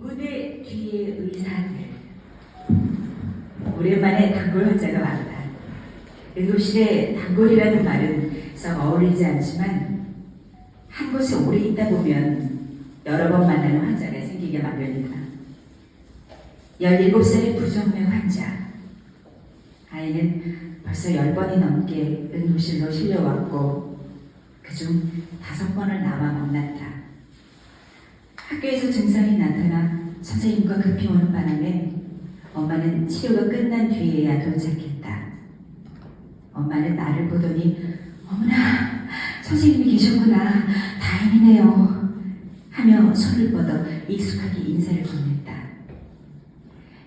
무대 뒤에 의사들. 오랜만에 단골 환자가 왔다. 응급실에 단골이라는 말은 썩 어울리지 않지만 한 곳에 오래 있다 보면 여러 번 만나는 환자가 생기게 마련이다. 17살의 부정맥 환자. 아이는 벌써 10번이 넘게 응급실로 실려왔고 그중 다섯 번을 나와 만났다. 학교에서 증상이 나타나 선생님과 급히 오는 바람에 엄마는 치료가 끝난 뒤에야 도착했다. 엄마는 나를 보더니 어머나 선생님이 계셨구나 다행이네요 하며 손을 뻗어 익숙하게 인사를 건넸다.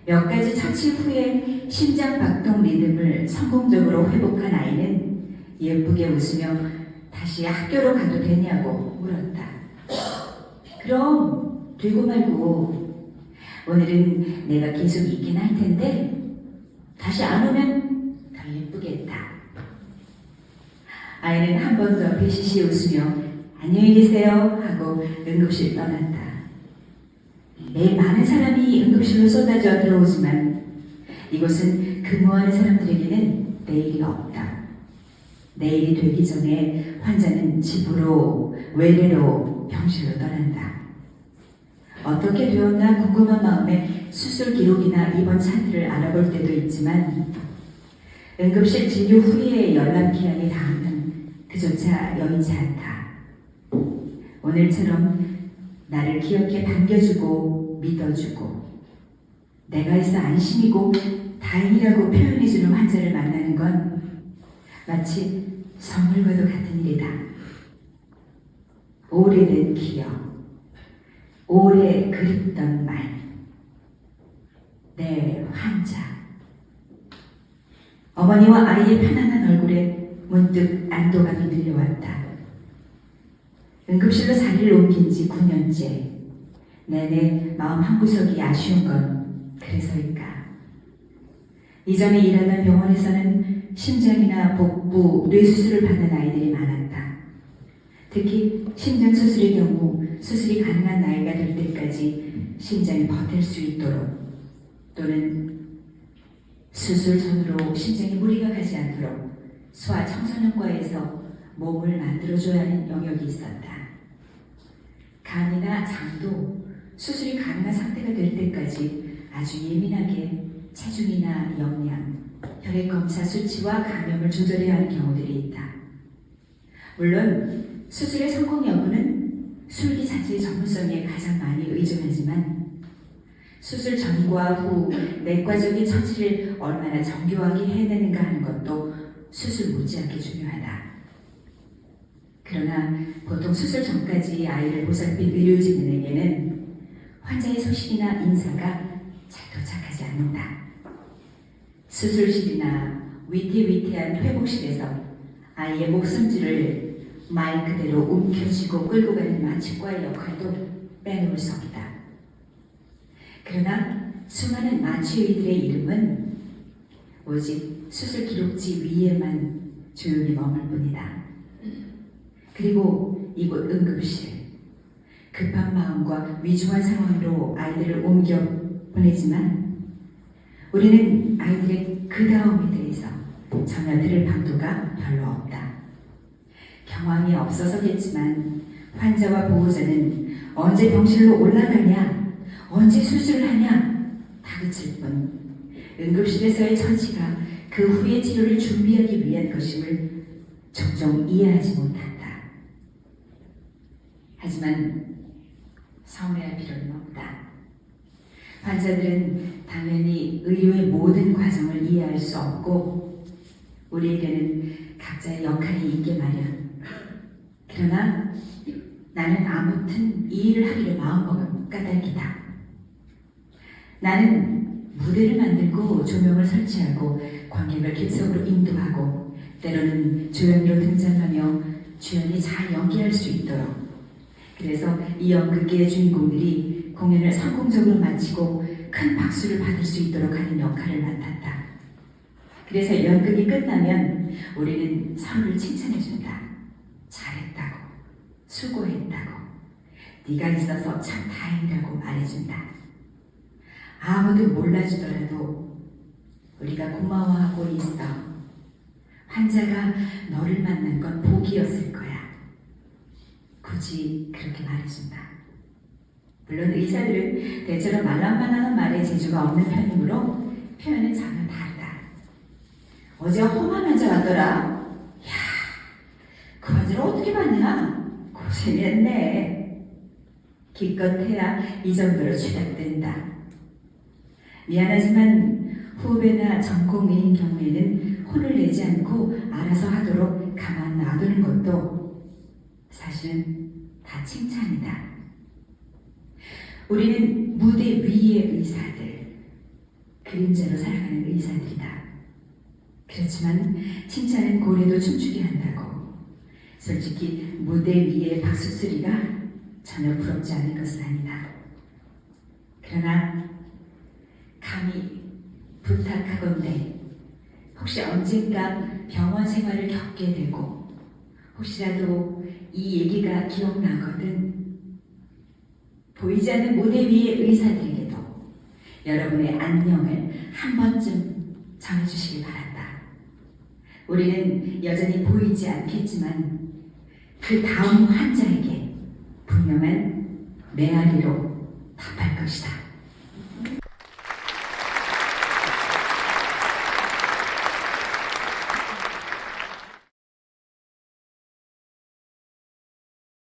몇 가지 처치 후에 심장 박동 리듬을 성공적으로 회복한 아이는 예쁘게 웃으며 다시 학교로 가도 되냐고 물었다. 그럼 되고 말고 오늘은 내가 계속 있긴 할 텐데 다시 안 오면 더 예쁘겠다. 아이는 한 번 더 배시시 웃으며 안녕히 계세요 하고 응급실 떠났다. 매일 많은 사람이 응급실로 쏟아져 들어오지만 이곳은 근무하는 사람들에게는 내일이 없다. 내일이 되기 전에 환자는 집으로 외래로 병실로 떠난다. 어떻게 되었나 궁금한 마음에 수술 기록이나 입원 차트를 알아볼 때도 있지만 응급실 진료 후에 연락 기한이 닿으면 그조차 여의치 않다. 오늘처럼 나를 기억해 반겨주고 믿어주고 내가 있어 안심이고 다행이라고 표현해주는 환자를 만나는 건 마치 선물과도 같은 일이다. 오래된 기억, 오래 그립던 말, 내 환자. 어머니와 아이의 편안한 얼굴에 문득 안도감이 들려왔다. 응급실로 자리를 옮긴 지 9년째. 내내 마음 한구석이 아쉬운 건 그래서일까. 이전에 일하던 병원에서는 심장이나 복부, 뇌수술을 받는 아이들이 많았다. 특히 심장 수술의 경우 수술이 가능한 나이가 될 때까지 심장이 버틸 수 있도록 또는 수술 전으로 심장에 무리가 가지 않도록 소아 청소년과에서 몸을 만들어줘야 하는 영역이 있었다. 간이나 장도 수술이 가능한 상태가 될 때까지 아주 예민하게 체중이나 영양, 혈액 검사 수치와 감염을 조절해야 하는 경우들이 있다. 물론 수술의 성공 여부는 술기 자체의 전문성에 가장 많이 의존하지만 수술 전과 후 내과적인 처치를 얼마나 정교하게 해내는가 하는 것도 수술 못지않게 중요하다. 그러나 보통 수술 전까지 아이를 보살핀 의료진에게는 환자의 소식이나 인사가 잘 도착하지 않는다. 수술실이나 위태위태한 회복실에서 아이의 목숨줄을 말 그대로 움켜쥐고 끌고 가는 마취과의 역할도 빼놓을 수 없다. 그러나 수많은 마취의들의 이름은 오직 수술 기록지 위에만 조용히 머물 뿐이다. 그리고 이곳 응급실. 급한 마음과 위중한 상황으로 아이들을 옮겨 보내지만 우리는 아이들의 그 다음에 대해서 전혀 들을 방도가 별로 없다. 경황이 없어서겠지만 환자와 보호자는 언제 병실로 올라가냐, 언제 수술을 하냐 다그칠 뿐 응급실에서의 처치가 그 후의 치료를 준비하기 위한 것임을 종종 이해하지 못한다. 하지만 서운해할 필요는 없다. 환자들은 당연히 의료의 모든 과정을 이해할 수 없고 우리에게는 각자의 역할이 있게 마련. 그러나 나는 아무튼 이 일을 하기로 마음먹은 까닭이다. 나는 무대를 만들고 조명을 설치하고 관객을 객석으로 인도하고 때로는 조연으로 등장하며 주연이 잘 연기할 수 있도록 그래서 이 연극계의 주인공들이 공연을 성공적으로 마치고 큰 박수를 받을 수 있도록 하는 역할을 맡았다. 그래서 연극이 끝나면 우리는 서로를 칭찬해준다. 잘했다고, 수고했다고, 네가 있어서 참 다행이라고 말해준다. 아무도 몰라주더라도 우리가 고마워하고 있어. 환자가 너를 만난 건 복이었을 거야. 굳이 그렇게 말해준다. 물론 의사들은 대체로 말랑말랑한 말에 재주가 없는 편이므로 표현은 전혀 다르다. 어제 험한 환자 왔더라. 어떻게 봤냐? 고생했네. 기껏해야 이 정도로 취약된다. 미안하지만 후배나 전공의인 경우에는 혼을 내지 않고 알아서 하도록 가만 놔두는 것도 사실은 다 칭찬이다. 우리는 무대 위의 의사들, 그림자로 살아가는 의사들이다. 그렇지만 칭찬은 고래도 춤추게 한다고. 솔직히 무대 위의 박수 소리가 전혀 부럽지 않은 것은 아니다. 그러나 감히 부탁하건대 혹시 언젠가 병원 생활을 겪게 되고 혹시라도 이 얘기가 기억나거든 보이지 않는 무대 위의 의사들에게도 여러분의 안녕을 한 번쯤 전해주시길 바란다. 우리는 여전히 보이지 않겠지만 그 다음 환자에게 분명한 메아리로 답할 것이다.